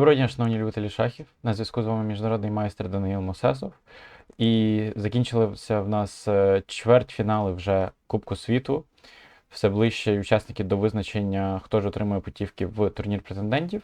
Доброго дня, шановні любителі шахів. На зв'язку з вами міжнародний майстер Даниїл Мосесов. І закінчилися в нас е, чвертьфінали вже Кубку світу. Все ближче учасники до визначення, хто ж отримує путівки в турнір претендентів.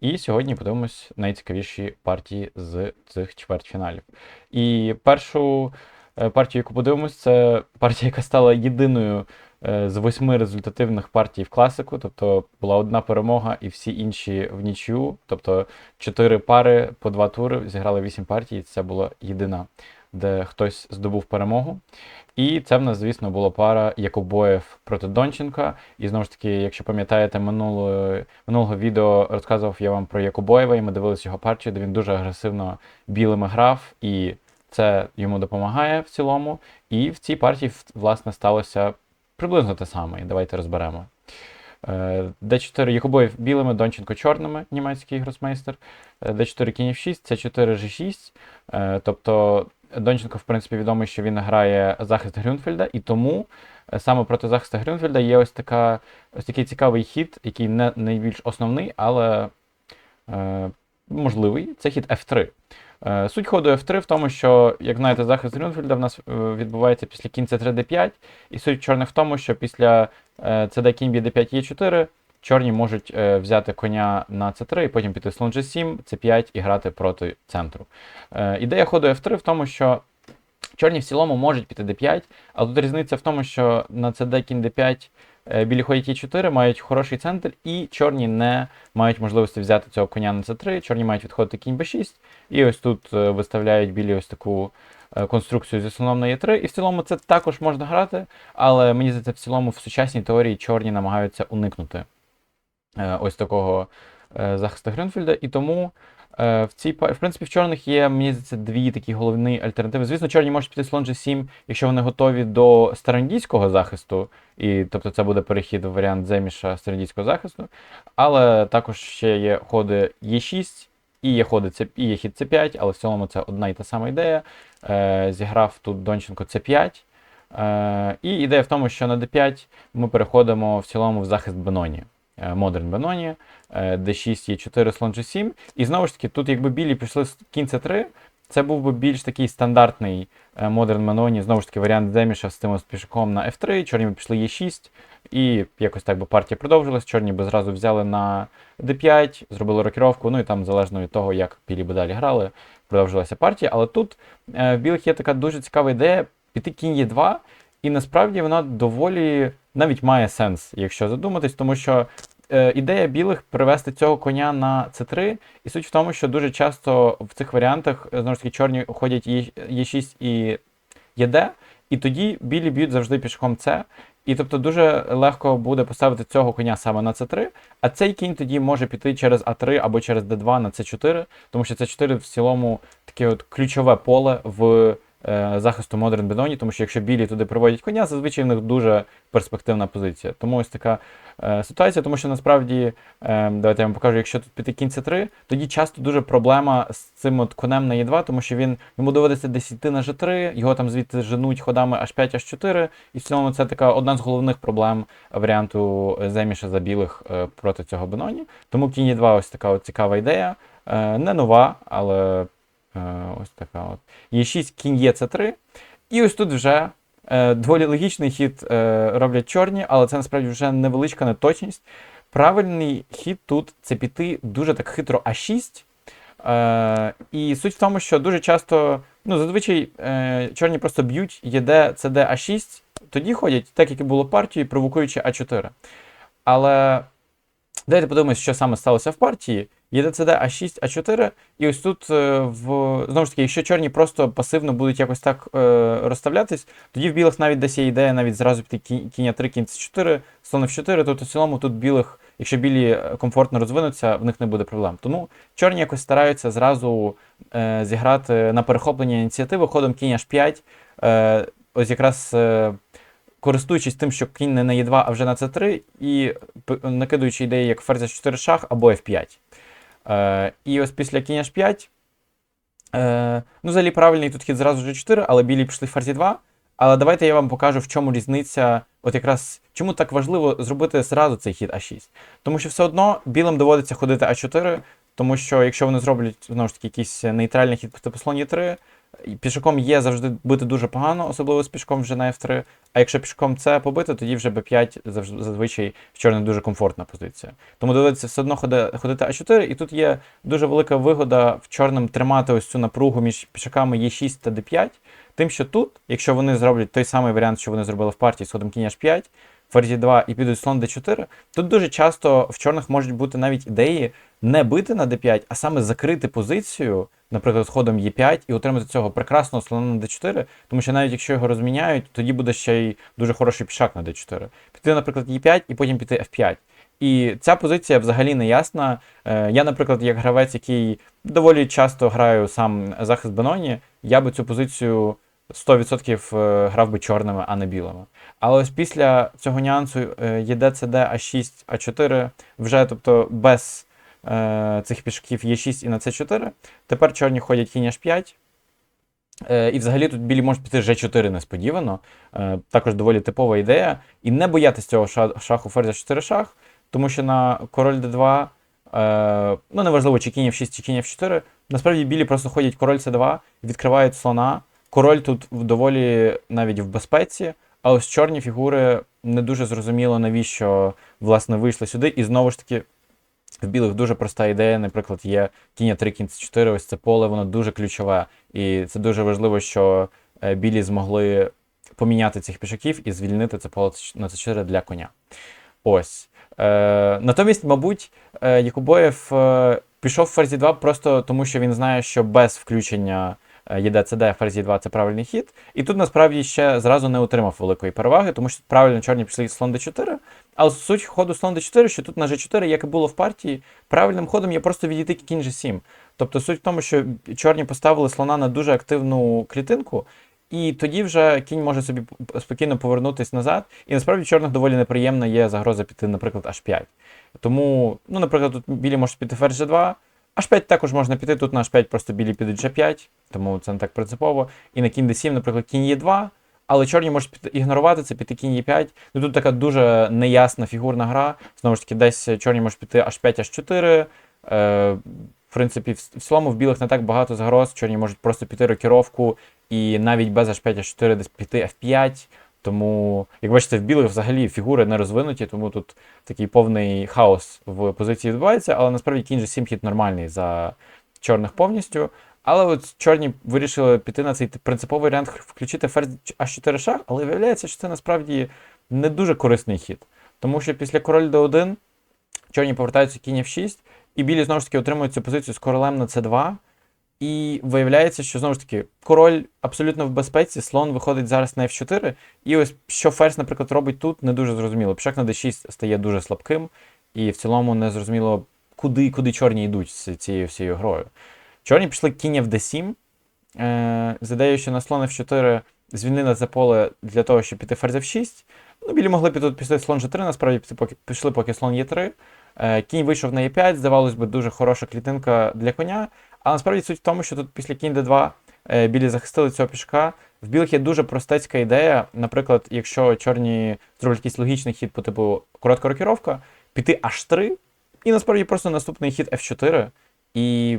І сьогодні подивимось найцікавіші партії з цих чвертьфіналів. І першу партію, яку подивимось, це партія, яка стала єдиною е, з восьми результативних партій в класику. Тобто була одна перемога і всі інші в нічю. Тобто чотири пари по два тури зіграли вісім партій. і Це була єдина, де хтось здобув перемогу. І це в нас, звісно, була пара Якубоєв проти Донченка. І знову ж таки, якщо пам'ятаєте, минулого, минулого відео розказував я вам про Якубоєва, і ми дивилися його партію, де він дуже агресивно білими грав, і це йому допомагає в цілому. І в цій партії, власне, сталося приблизно те саме. Давайте розберемо. Е, Д4 Якубоєв білими, Донченко чорними, німецький гросмейстер. Е, Д4 кінь F6, С4 G6. Е, Тобто Донченко, в принципі, відомий, що він грає захист Грюнфельда, і тому е, саме проти захисту Грюнфельда є ось така ось такий цікавий хід, який не найбільш основний, але е, можливий. Це хід F3. Е, Суть ходу F3 в тому, що, як знаєте, захист Грюнфельда в нас е, відбувається після кінця 3 d5, і суть чорних в тому, що після е, CD кінь d5 e4 чорні можуть е, взяти коня на c3 і потім піти слон g7, c5 і грати проти центру. Е, Ідея ходу F3 в тому, що чорні в цілому можуть піти d5, але тут різниця в тому, що на CD кінь d5 е, білі ходять e4, мають хороший центр, і чорні не мають можливості взяти цього коня на c3, чорні мають відходити кінь b6, і ось тут е, виставляють білі ось таку е, конструкцію зі слоном на Е3. І в цілому це також можна грати, але мені здається, в цілому в сучасній теорії чорні намагаються уникнути е, ось такого е, захисту Грюнфельда. І тому е, в цій в принципі в чорних є, мені здається, дві такі головні альтернативи. Звісно, чорні можуть піти слон G7, якщо вони готові до старандійського захисту, і тобто це буде перехід в варіант земіша старандійського захисту. Але також ще є ходи Е6. І є ходи C, і є хід C5, але в цілому це одна і та сама ідея. Е, зіграв тут Донченко C5. Е, і ідея в тому, що на D5 ми переходимо в цілому в захист Беноні. Е, Модерн Беноні, е, D6 є 4 слон G7. І знову ж таки, тут якби білі пішли з кінь C3, це був би більш такий стандартний е, Модерн Беноні, знову ж таки, варіант Деміша з тим ось пішаком на F3, чорні би пішли Е6, і якось так би партія продовжилась. Чорні би зразу взяли на D5, зробили рокіровку, ну і там залежно від того, як білі би далі грали, продовжилася партія. Але тут в білих є така дуже цікава ідея піти кінь Е2, і насправді вона доволі навіть має сенс, якщо задуматись, тому що е, ідея білих привести цього коня на c3, і суть в тому, що дуже часто в цих варіантах е, знову ж таки чорні ходять Е6 і ЄД, і тоді білі б'ють завжди пішком С. І тобто дуже легко буде поставити цього коня саме на c3, а цей кінь тоді може піти через А3 або через d2 на c4, тому що c4 в цілому таке от ключове поле в захисту Modern Benoні, тому що якщо білі туди приводять коня, зазвичай в них дуже перспективна позиція. Тому ось така е, ситуація, тому що насправді, е, давайте я вам покажу, якщо тут піти кінь c3, тоді часто дуже проблема з цим от конем на e2, тому що він йому доводиться йти на g3, його там звідти женуть ходами h5, h4, і в цілому це така одна з головних проблем варіанту земіша за білих е, проти цього Беноні. Тому кінь e2 ось така от цікава ідея. Е, не нова, але е, ось така от. Є6 кінь є c3. І ось тут вже е, доволі логічний хід е, роблять чорні, але це насправді вже невеличка неточність. Правильний хід тут це піти дуже так хитро А6. Е, і суть в тому, що дуже часто, ну, зазвичай е, чорні просто б'ють ЄД, ЦД А6, тоді ходять, так як і було партії, провокуючи А4. Але давайте подивимось, що саме сталося в партії. Є ДЦД А6, А4, і ось тут е, в знову ж таки, якщо чорні просто пасивно будуть якось так е, розставлятись, тоді в білих навіть десь є ідея навіть зразу піти кінь А3, кінь С4, слон F4, тобто в цілому тут білих, якщо білі е, комфортно розвинуться, в них не буде проблем. Тому чорні якось стараються зразу е, зіграти на перехоплення ініціативи ходом кінь H5. Е, ось якраз. Е, Користуючись тим, що кінь не на Е2, а вже на С3, і п- накидуючи ідеї як ферзь 4 шах або F5. Е, і ось після кінь H5. Е, ну, взагалі правильний тут хід зразу G4, але білі пішли ферзі 2. Але давайте я вам покажу, в чому різниця, от якраз чому так важливо зробити зразу цей хід А6. Тому що все одно білим доводиться ходити А4, тому що якщо вони зроблять знову ж таки якийсь нейтральний хід типу слон Е3, і пішаком є завжди бити дуже погано, особливо з пішком вже на F3. А якщо пішком це побити, тоді вже Б5 завж- зазвичай в чорних дуже комфортна позиція. Тому доведеться все одно ходити А4, і тут є дуже велика вигода в чорним тримати ось цю напругу між пішаками Е6 та Д5. Тим, що тут, якщо вони зроблять той самий варіант, що вони зробили в партії з ходом кінь H5, ферзі 2 і підуть слон d4, тут дуже часто в чорних можуть бути навіть ідеї не бити на d5, а саме закрити позицію, наприклад, ходом e5 і отримати цього прекрасного слона на d4, тому що навіть якщо його розміняють, тоді буде ще й дуже хороший пішак на d4. Піти, наприклад, e5 і потім піти f5. І ця позиція взагалі не ясна. Е, Я, наприклад, як гравець, який доволі часто граю сам захист Беноні, я би цю позицію 100% е, грав би чорними, а не білими. Але ось після цього нюансу е, ЄД, А6, А4 вже, тобто без е, цих пішків Е6 і на С4, тепер чорні ходять кінь H5. Е, І взагалі тут білі можуть піти G4 несподівано. Е, Також доволі типова ідея. І не боятися цього ша- шаху ферзя 4 шах, тому що на король d2, е, ну неважливо, чи кінь F6, чи кінь F4, насправді білі просто ходять король c2, відкривають слона. Король тут доволі навіть в безпеці, а ось чорні фігури не дуже зрозуміло, навіщо власне вийшли сюди. І знову ж таки, в білих дуже проста ідея. Наприклад, є кінь 3 кінь 4 ось це поле, воно дуже ключове. І це дуже важливо, що е, білі змогли поміняти цих пішаків і звільнити це поле на c4 для коня. Ось. Е, натомість, мабуть, е, Якубоєв е, пішов в ферзі 2 просто тому, що він знає, що без включення ЄД-ЦД ферзі 2 це правильний хід. І тут насправді ще зразу не отримав великої переваги, тому що правильно чорні пішли слон d4. Але суть ходу слон d4, що тут на g4, як і було в партії, правильним ходом є просто відійти кінь g7. Тобто суть в тому, що чорні поставили слона на дуже активну клітинку, і тоді вже кінь може собі спокійно повернутися назад. І насправді чорних доволі неприємна є загроза піти, наприклад, h5. Тому, ну, наприклад, тут білі можуть піти ферзь g2, h5 також можна піти, тут на h5 просто білі підуть g5, тому це не так принципово. І на кінь d7, наприклад, кінь e2, але чорні можуть ігнорувати це, піти кінь e5. Ну тут така дуже неясна фігурна гра. Знову ж таки, десь чорні можуть піти h5, h4. Е, в принципі, в, в цілому в білих не так багато загроз. Чорні можуть просто піти рокіровку і навіть без h5, h4 десь піти f5. Тому, як бачите, в білих взагалі фігури не розвинуті, тому тут такий повний хаос в позиції відбувається, але насправді кінь же 7 хід нормальний за чорних повністю. Але от чорні вирішили піти на цей принциповий варіант, включити ферзь h4 шах, але виявляється, що це насправді не дуже корисний хід. Тому що після король d1 чорні повертаються кінь f6, і білі знову ж таки отримують цю позицію з королем на c2. І виявляється, що знову ж таки король абсолютно в безпеці, слон виходить зараз на f4. І ось що ферзь, наприклад, робить тут, не дуже зрозуміло. Пішак на d6 стає дуже слабким, і в цілому не зрозуміло, куди, куди чорні йдуть з цією всією грою. Чорні пішли кінь в d7, е, з ідеєю, що на слон f4 звільнили це поле для того, щоб піти ферзь f6. Ну, білі могли піти після слон g3, насправді пішли поки слон e3. Е, кінь вийшов на e5, здавалось би, дуже хороша клітинка для коня. А насправді суть в тому, що тут після кінь d2 е, білі захистили цього пішка. В білих є дуже простецька ідея. Наприклад, якщо чорні зроблять якийсь логічний хід по типу коротка рокіровка, піти h3, і насправді просто наступний хід f4, і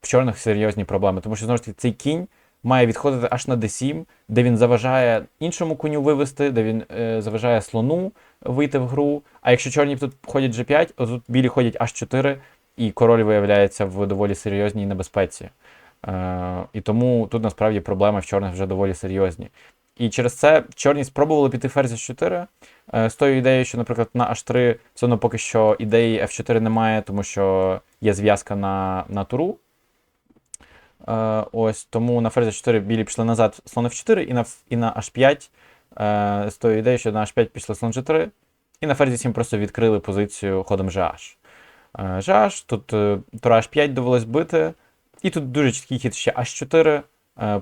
в чорних серйозні проблеми. Тому що знову ж таки цей кінь має відходити аж на d7, де він заважає іншому коню вивести, де він е, заважає слону вийти в гру. А якщо чорні тут ходять g5, то тут білі ходять h4, і король виявляється в доволі серйозній небезпеці. Е, і тому тут насправді проблеми в чорних вже доволі серйозні. І через це чорні спробували піти ферзь f4 е, з тою ідеєю, що, наприклад, на h3 все одно поки що ідеї f4 немає, тому що є зв'язка на, на туру. Е, ось тому на ферзі 4 білі пішли назад слон f4 і на, і на h5 е, з тою ідеєю, що на h5 пішли слон g3, і на ферзі 7 просто відкрили позицію ходом gh. Е, gh, тут тура h5 довелось бити, і тут дуже чіткий хід ще h4, е,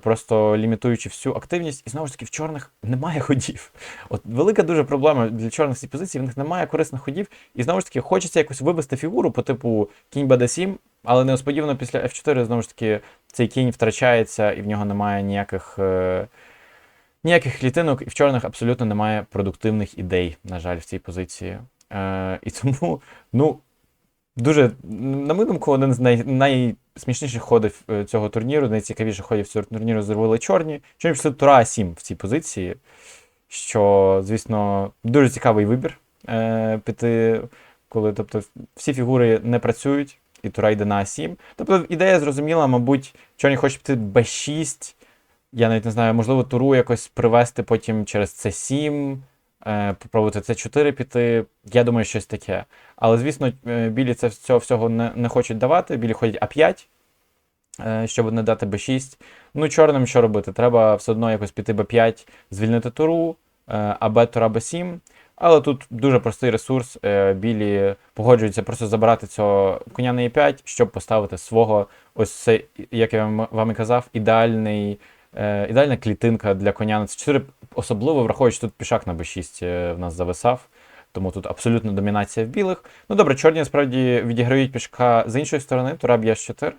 просто лімітуючи всю активність. І знову ж таки, в чорних немає ходів. От велика дуже проблема для чорних цій позиції, в них немає корисних ходів. І знову ж таки, хочеться якось вивести фігуру по типу кінь bd7, але несподівано після f4 знову ж таки цей кінь втрачається, і в нього немає ніяких. Е, Ніяких клітинок, і в чорних абсолютно немає продуктивних ідей, на жаль, в цій позиції. Е, і тому, ну, дуже, на мою думку, один з най, найсмішніших ходів е, цього турніру, найцікавіших ходів цього турніру зробили чорні. Чорні пішли Тура 7 в цій позиції, що, звісно, дуже цікавий вибір е, піти, коли тобто, всі фігури не працюють, і Тура йде на А7. Тобто ідея зрозуміла, мабуть, чорні хочуть піти Б6. Я навіть не знаю, можливо, туру якось привести потім через С7, е, попробувати С4 піти. Я думаю, щось таке. Але, звісно, е, білі це цього всього не, не хочуть давати. Білі ходять А5, е, щоб не дати Б6. Ну, чорним що робити? Треба все одно якось піти Б5, звільнити туру, АБ тура Б7. Але тут дуже простий ресурс. Білі погоджуються просто забирати цього коня на Е5, щоб поставити свого, ось це, як я вам- і казав, ідеальний, ідеальна клітинка для коня на С4, особливо враховуючи, тут пішак на Б6 е, в нас зависав. Тому тут абсолютна домінація в білих. Ну добре, чорні насправді відіграють пішка з іншої сторони, тура б'є 4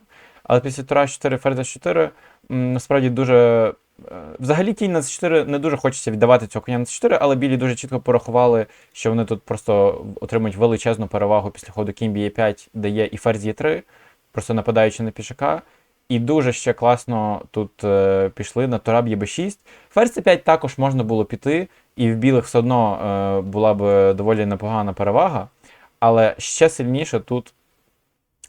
але після тура 4 ферзь 4 насправді дуже. е, Взагалі кінь на С4 не дуже хочеться віддавати цього коня на С4, але білі дуже чітко порахували, що вони тут просто отримують величезну перевагу після ходу кінь б'є 5 дає і ферзь є 3 просто нападаючи на пішака. І дуже ще класно тут е, пішли на тура б'є Б6. Ферзь С5 також можна було піти, і в білих все одно е, була б доволі непогана перевага. Але ще сильніше тут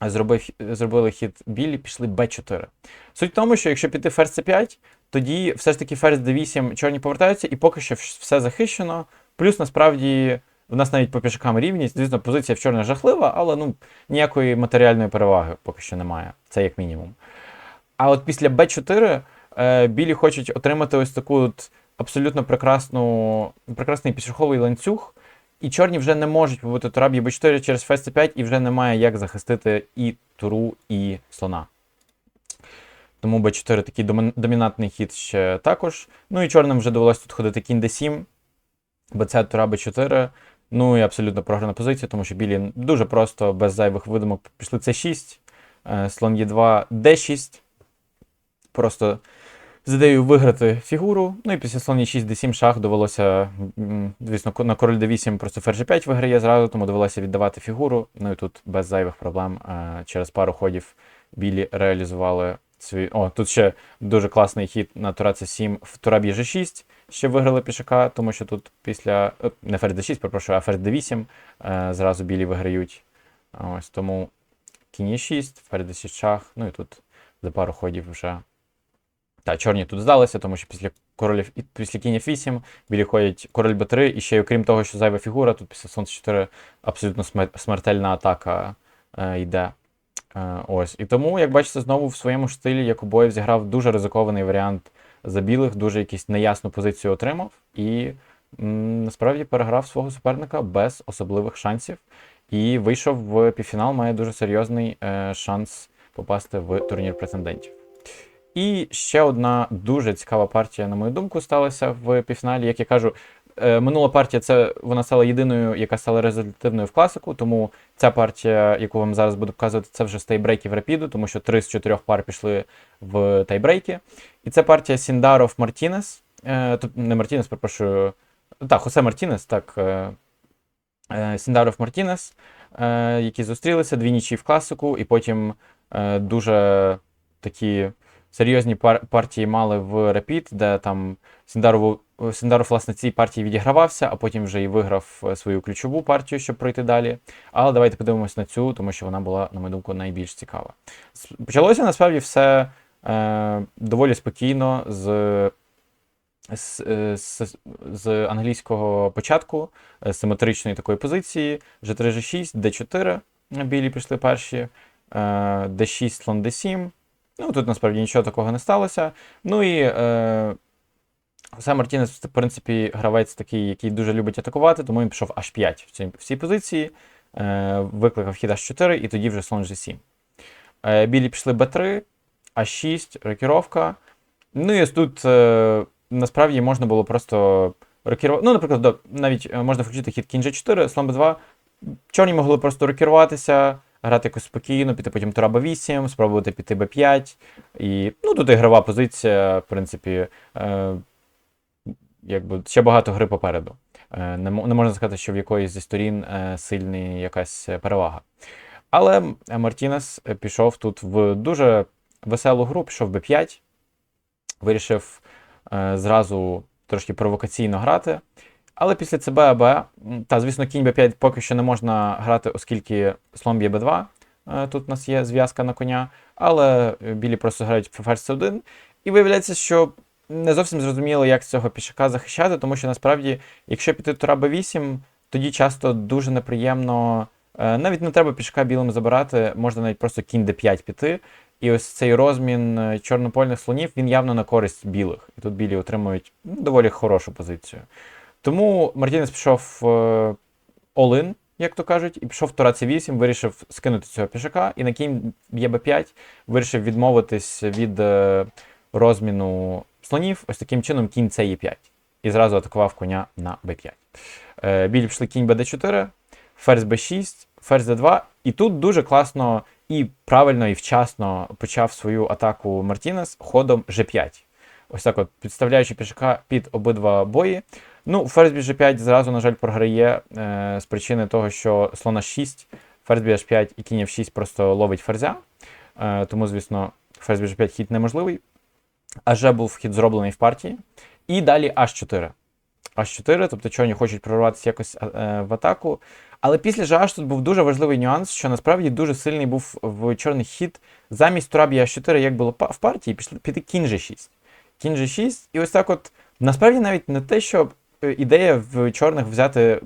зробив, зробили хід білі, пішли Б4. Суть в тому, що якщо піти ферзь С5, тоді все ж таки ферзь D8 чорні повертаються, і поки що все захищено. Плюс насправді в нас навіть по пішакам рівність. Звісно, позиція в чорних жахлива, але ну, ніякої матеріальної переваги поки що немає. Це як мінімум. А от після Б4 е, білі хочуть отримати ось таку от абсолютно прекрасну, прекрасний пішоховий ланцюг. І чорні вже не можуть побити тура б'є Б4 через ферзь С5, і вже немає як захистити і туру, і слона. Тому Б4 такий домін- домінантний хід ще також. Ну і чорним вже довелося тут ходити кінь d7, БЦ тура Б4. Ну і абсолютно програна позиція, тому що білі дуже просто, без зайвих видумок, пішли С6, е, слон Е2, Д6. Просто з ідеєю виграти фігуру. Ну і після слон Е6, Д7 шах довелося, звісно, на король Д8 просто ферзь 5 виграє зразу, тому довелося віддавати фігуру. Ну і тут без зайвих проблем е, через пару ходів білі реалізували свій. О, тут ще дуже класний хід на тура С7 в тура б'є G6. Ще виграли пішака, тому що тут після. е, Не ферзь D6, перепрошую, а ферзь D8 е, зразу білі виграють. Ось тому кінь Е6, ферзь D6 шах. Ну і тут за пару ходів вже. Та, чорні тут здалися, тому що після королів після кінь F8 білі ходять король Б3, і ще окрім того, що зайва фігура, тут після слон 4 абсолютно смертельна атака е, йде. Е, ось. І тому, як бачите, знову в своєму стилі Якубоєв зіграв дуже ризикований варіант за білих, дуже якусь неясну позицію отримав і м, насправді переграв свого суперника без особливих шансів. І вийшов в півфінал, має дуже серйозний е, шанс попасти в турнір претендентів. І ще одна дуже цікава партія, на мою думку, сталася в півфіналі. Як я кажу, е, минула партія це вона стала єдиною, яка стала результативною в класику. Тому ця партія, яку вам зараз буду показувати, це вже з тайбрейків рапіду, тому що три з чотирьох пар пішли в тайбрейки. І це партія Сіндаров Мартінес. Е, не Мартінес, перепрошую. Так, Хосе Мартінес, так. Е, Сіндаров Мартінес, які зустрілися дві нічі в класику, і потім дуже такі серйозні пар- партії мали в Рапід, де там Сіндаров, Сіндаров, власне, цій партії відігравався, а потім вже і виграв е, свою ключову партію, щоб пройти далі. Але давайте подивимось на цю, тому що вона була, на мою думку, найбільш цікава. Почалося насправді все е, доволі спокійно з, з, е, з, з англійського початку, е, з симетричної такої позиції. G3, G6, D4 білі пішли перші, е, D6, слон D7. Ну, тут насправді нічого такого не сталося. Ну і е, Хосе Мартінес, в принципі, гравець такий, який дуже любить атакувати, тому він пішов H5 в цій, в цій позиції, е, викликав хід H4 і тоді вже слон G7. Е, білі пішли B3, А6, рокіровка. Ну і тут е, насправді можна було просто рокірувати. Ну, наприклад, навіть е, можна включити хід кінь G4, слон B2. Чорні могли просто рокіруватися, грати якось спокійно, піти потім тура B8, спробувати піти B5. І ну, тут ігрова позиція, в принципі, е, якби ще багато гри попереду. Е, не, не можна сказати, що в якоїсь зі сторін е, сильна якась перевага. Але Мартінес пішов тут в дуже веселу гру, пішов b5, вирішив е, зразу трошки провокаційно грати. Але після ЦБ АБ, та, звісно, кінь b5 поки що не можна грати, оскільки слон б'є b2. Е, Тут у нас є зв'язка на коня, але е, білі просто грають ферзь c1. І виявляється, що не зовсім зрозуміло, як цього пішака захищати, тому що насправді, якщо піти тура b8, тоді часто дуже неприємно. е, Навіть не треба пішака білим забирати, можна навіть просто кінь d5 піти. І ось цей розмін чорнопольних слонів він явно на користь білих. І тут білі отримують ну, доволі хорошу позицію. Тому Мартінес пішов е, як то кажуть, і пішов тура c8, вирішив скинути цього пішака, і на кінь б'є b5 вирішив відмовитись від е, розміну слонів. Ось таким чином кінь c 5 І зразу атакував коня на b5. Е, білі пішли кінь bd4, ферзь b6, ферзь d2. І тут дуже класно і правильно, і вчасно почав свою атаку Мартінес ходом g5. Ось так от, підставляючи пішака під обидва бої. Ну, ферзь b5 зразу, на жаль, програє е, з причини того, що слона 6, ферзь b5 і кінь f6 просто ловить ферзя. Е, тому, звісно, ферзь b5 хід неможливий. АЖ був хід зроблений в партії. І далі H4. H4, тобто чорні хочуть прорватися якось е, в атаку. Але після GH тут був дуже важливий нюанс, що насправді дуже сильний був в чорний хід. Замість тура б'є H4, як було в партії, пішли піти кінь G6. Кінь G6, і ось так от. Насправді навіть не те, що е, ідея в чорних взяти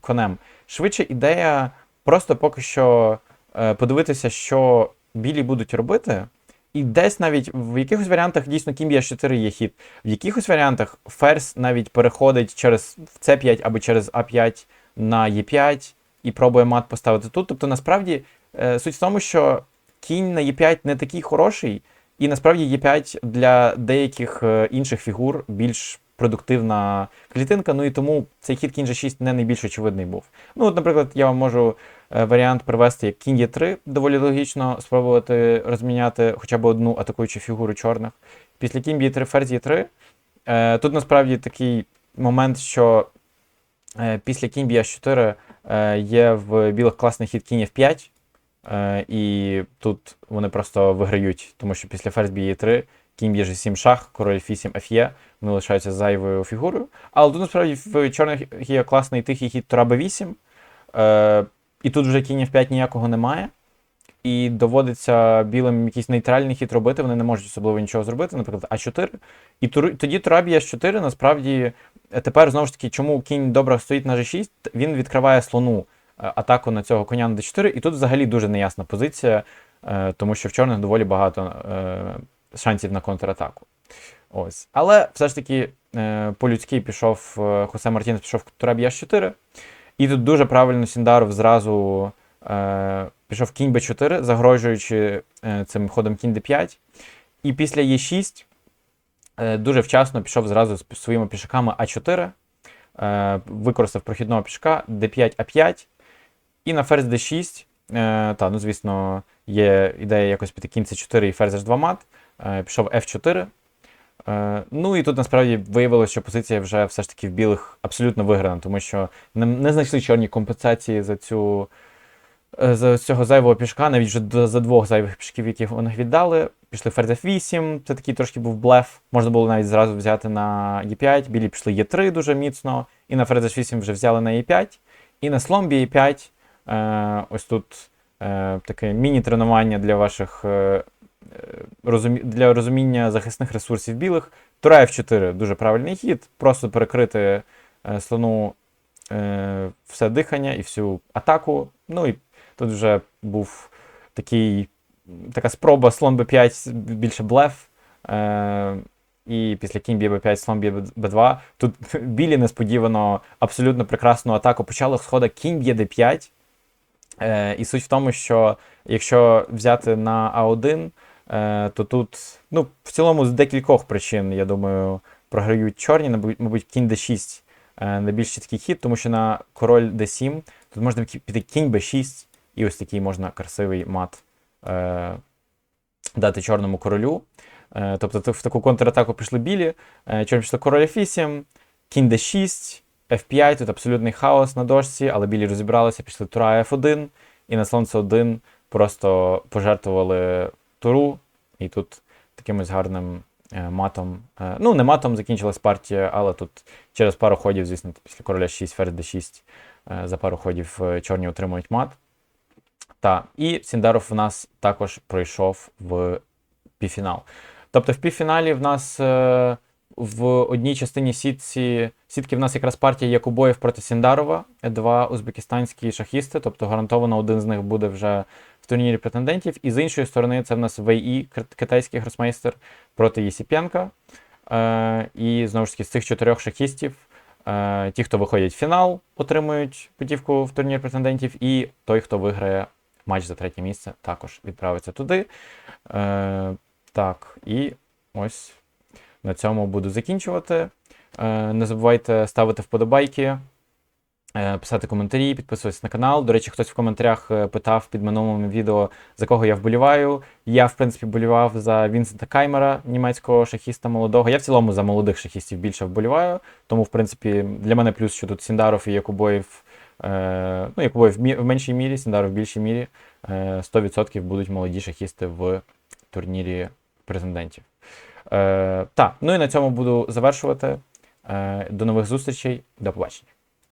конем. Швидше ідея просто поки що е, подивитися, що білі будуть робити. І десь навіть в якихось варіантах дійсно б'є 4 є хід. В якихось варіантах ферзь навіть переходить через c5 або через a5 на e5 і пробує мат поставити тут. Тобто, насправді, е, суть в тому, що кінь на e5 не такий хороший, і насправді e5 для деяких е, інших фігур більш продуктивна клітинка. Ну і тому цей хід кінь G6 не найбільш очевидний був. Ну, от, наприклад, я вам можу е, варіант привести як кінь Е3, доволі логічно спробувати розміняти хоча б одну атакуючу фігуру чорних. Після кінь Б3, ферзь Е3. Е, тут насправді такий момент, що е, після кінь Б4 е, є в білих класний хід кінь F5. Е, і тут вони просто виграють, тому що після ферзь б'є 3 кінь б'є 7 шах, король F8 Ф'є, вони лишаються зайвою фігурою. Але тут насправді в чорних є класний тихий хід Тура Б8. Е, і тут вже кінь F5 ніякого немає. І доводиться білим якийсь нейтральний хід робити, вони не можуть особливо нічого зробити, наприклад, А4. І тоді Тура б'є 4 насправді е, тепер знову ж таки, чому кінь добре стоїть на G6, він відкриває слону е, атаку на цього коня на D4, і тут взагалі дуже неясна позиція, е, тому що в чорних доволі багато е, шансів на контратаку. Ось. Але все ж таки е, по-людськи пішов е, Хосе Мартінес пішов Тура б'є 4 і тут дуже правильно Сіндаров зразу е, пішов кінь Б4, загрожуючи е, цим ходом кінь Д5. І після Е6 е, дуже вчасно пішов зразу з своїми пішаками А4, е, використав прохідного пішка D5, А5. І на ферзь D6, е, та, ну, звісно, є ідея якось піти кінь С4 і ферзь H2 мат. Е, пішов F4. Е, ну і тут насправді виявилося, що позиція вже все ж таки в білих абсолютно виграна, тому що не, не знайшли чорні компенсації за цю е, за цього зайвого пішка, навіть вже за двох зайвих пішків, яких вони віддали. Пішли ферзь F8, це такий трошки був блеф. Можна було навіть зразу взяти на E5. Білі пішли Е3 дуже міцно, і на ферзь H8 вже взяли на E5. І на слон B5. Е, ось тут таке міні-тренування для ваших. Для розуміння захисних ресурсів білих. Тура F4 дуже правильний хід, просто перекрити е, слону е, все дихання і всю атаку. Ну і тут вже був такий, така спроба слон b5 більше блеф. Е, і після кінь б'є b5, слон б'є b2. Тут білі несподівано абсолютно прекрасну атаку почали з хода кінь б'є d5. Е, і суть в тому, що якщо взяти на А1, е, то тут, ну, в цілому, з декількох причин, я думаю, програють чорні, мабуть, кінь d6 е, найбільш чіткий хід, тому що на король d7 тут можна піти кінь b6, і ось такий можна красивий мат е, дати чорному королю. Е, тобто в таку контратаку пішли білі, е, чорні пішли король f8, кінь d6, f5, тут абсолютний хаос на дошці, але білі розібралися, пішли тура f1, і на Сонце 1 просто пожертвували туру, і тут таким ось гарним е, матом. е, Ну, не матом закінчилась партія, але тут через пару ходів, звісно, після короля 6, ферзь d6 е, за пару ходів е, чорні отримують мат. Та, і Сіндаров в нас також пройшов в півфінал. Тобто в півфіналі в нас е, в одній частині сітці, сітки в нас якраз партія Якубоєв проти Сіндарова, два узбекистанські шахісти, тобто гарантовано один з них буде вже турнірі претендентів. І з іншої сторони, це в нас ВІ, китайський гросмейстер проти Єсіпенка. Е, і знову ж таки, з цих чотирьох шахістів, е, ті, хто виходять в фінал, отримують путівку в турнір претендентів, і той, хто виграє матч за третє місце, також відправиться туди. Е, так, і ось на цьому буду закінчувати. Не забувайте ставити вподобайки, писати коментарі, підписуватися на канал. До речі, хтось в коментарях е, питав під минулим відео, за кого я вболіваю. Я, в принципі, болівав за Вінсента Каймера, німецького шахіста молодого. Я в цілому за молодих шахістів більше вболіваю. Тому, в принципі, для мене плюс, що тут Сіндаров і Якубоєв. Е, ну, Якубоєв в, меншій мірі, Сіндаров в більшій мірі. Е, 100% будуть молоді шахісти в турнірі претендентів. Е, так, ну і на цьому буду завершувати. Е, до нових зустрічей, до побачення.